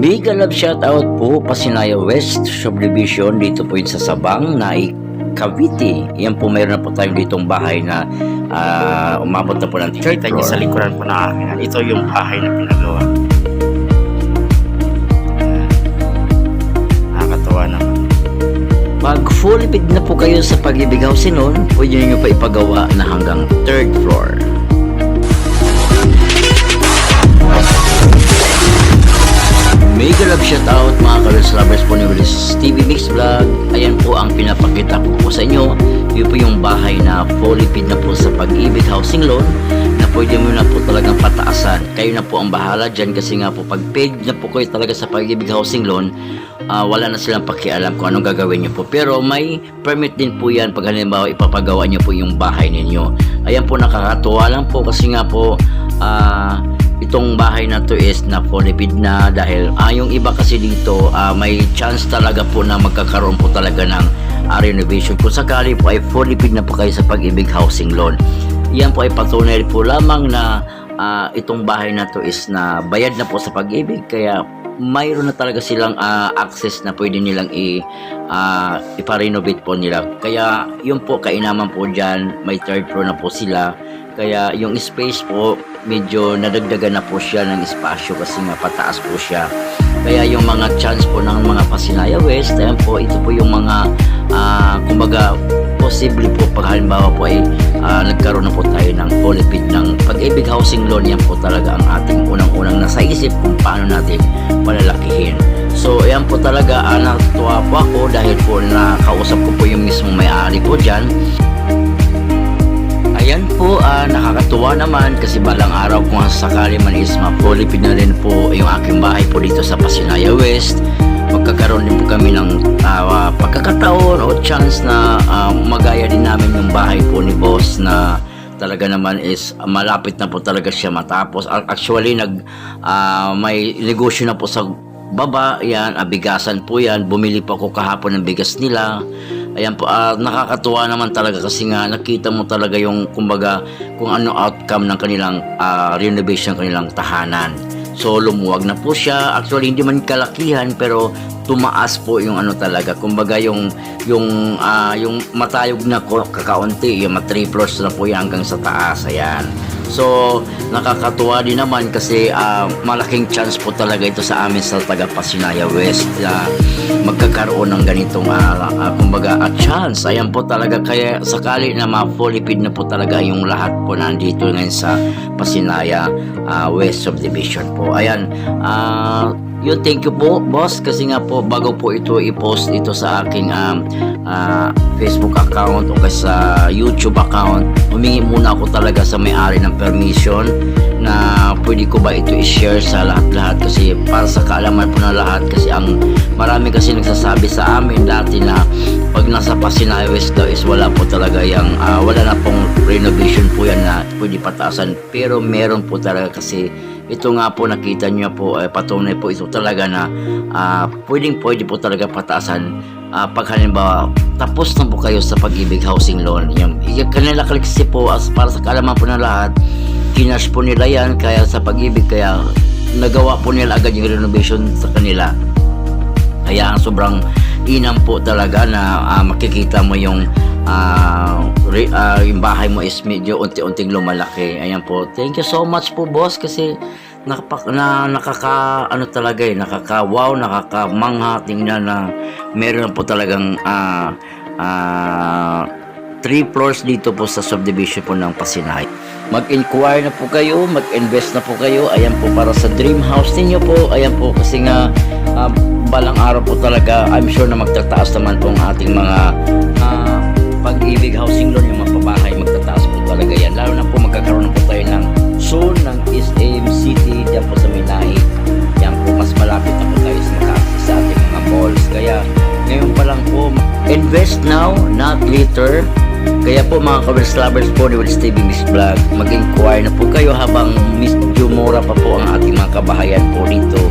Mega love shoutout po Pasinaya West Subdivision dito po yun sa Sabang na Cavite. Yan po mayroon na po tayong ditong bahay na ah, umabot na po ng third floor. sa likuran po na akin. Ito yung bahay na pinagawa. Ayan. Nakakatawa naman. Pag fully bid na po kayo sa pag-ibig housing noon, pwede nyo pa ipagawa na hanggang third floor. Love shoutout mga Carlos Lovers po ni Willis TV Mix Vlog. Ayan po ang pinapakita ko po sa inyo. Yun po yung bahay na paid na po sa pag-ibig housing loan na pwede mo na po talagang pataasan. Kayo na po ang bahala dyan kasi nga po pag paid na po kayo talaga sa pag-ibig housing loan, ah, wala na silang pakialam kung anong gagawin nyo po. Pero may permit din po yan pag halimbawa ipapagawa nyo po yung bahay ninyo. Ayan po nakakatuwa lang po kasi nga po itong bahay na to is na paid na dahil ah, yung iba kasi dito ah, may chance talaga po na magkakaroon po talaga ng ah, renovation. Kung sakali po ay paid na po kayo sa pag-ibig housing loan. Yan po ay patunay po lamang na ah, itong bahay na to is na bayad na po sa pag-ibig kaya mayroon na talaga silang ah, access na pwede nilang i ah, ipa-renovate po nila. Kaya yun po kainaman po dyan, may third floor na po sila. Kaya yung space po, medyo nadagdagan na po siya ng espasyo kasi nga pataas po siya. Kaya yung mga chance po ng mga Pasinaya West, ayan po, ito po yung mga, ah, kumbaga, posible po pag halimbawa po ay ah, nagkaroon na po tayo ng paid ng pag-ibig housing loan, yan po talaga ang ating unang-unang nasa isip kung paano natin palalakihin. So, ayan po talaga, uh, natutuwa po ako dahil po nakausap ko po yung mismong may-ari po dyan. Ayan po, ah, nakakatuwa naman kasi balang araw kung sakali man is mapulipid na rin po yung aking bahay po dito sa Pasinaya West. Magkakaroon din po kami ng ah, pagkakataon o chance na ah, magaya din namin yung bahay po ni boss na talaga naman is malapit na po talaga siya matapos. Ac- Actually, nag, ah, may negosyo na po sa baba, yan, abigasan po yan. Bumili po ako kahapon ng bigas nila. Ayan po, ah, nakakatuwa naman talaga kasi nga nakita mo talaga yung kumbaga kung ano outcome ng kanilang ah, renovation ng kanilang tahanan. So lumuwag na po siya. Actually hindi man kalakihan pero tumaas po yung ano talaga. Kumbaga yung yung ah, yung matayog na ko kakaunti, yung mga three floors na po yan hanggang sa taas. Ayan. So, nakakatuwa din naman kasi ah, malaking chance po talaga ito sa amin sa taga Pasinaya West na magkakaroon ng ganitong ah, ah, kumbaga chance. Ayan po talaga kaya sakali na ma-fully na po talaga yung lahat po nandito ngayon sa Pasinaya ah, West Subdivision po. Ayan. ah yun, thank you po, boss. Kasi nga po, bago po ito i-post ito sa aking um, ah, Facebook account o sa YouTube account, humingi muna ako talaga sa may-ari ng permission na pwede ko ba ito i-share sa lahat-lahat kasi para sa kaalaman po ng lahat kasi ang marami kasi nagsasabi sa amin dati na pag nasa Pasinay West daw is wala po talaga yung ah, wala na pong renovation po yan na pwede pataasan. Pero meron po talaga kasi ito nga po nakita niyo po eh, patunay po ito talaga na ah, pwedeng pwede po talaga pataasan. Ah, pag halimbawa tapos na po kayo sa pag-ibig housing loan yung, kanila kasi po as para sa kaalaman po ng lahat kinash po nila yan kaya sa pag-ibig kaya nagawa po nila agad yung renovation sa kanila. Kaya ang sobrang inam po talaga na ah, makikita mo yung ah, re- ah, yung bahay mo is medyo unti-unting lumalaki. Ayan po. Thank you so much po boss kasi nakapa, na, nakaka ano talaga eh, nakaka wow, nakakamangha tingnan na meron po talagang ah ah, three floors dito po sa subdivision po ng Pasinay. Mag-inquire na po kayo, mag-invest na po kayo. Ayan po para sa dream house ninyo po. Ayan po kasi nga ah, balang araw po talaga I'm sure na magtataas naman po ang ating mga ah, pag-ibig housing loan, yung mga pabahay magtataas po talaga yan. Lalo na po magkakaroon po tayo ng zone ng East AM City dyan po sa Minahi. Yan po, mas malapit na po tayo sa sa ating mga malls. Kaya ngayon pa lang po, invest now, not later. Kaya po mga Covers Lovers po ni Willis TV Miss Vlog, mag-inquire na po kayo habang medyo mura pa po ang ating mga kabahayan po dito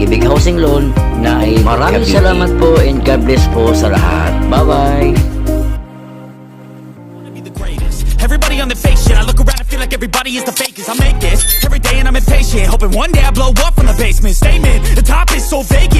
Pag-ibig Housing Loan na ay maraming Cavite. salamat po and God bless po sa lahat. Bye-bye! wanna be the greatest. Everybody on the fake shit. I look around and feel like everybody is the fakest. I make this every day and I'm impatient. Hoping one day I blow up from the basement. Statement, the top is so vague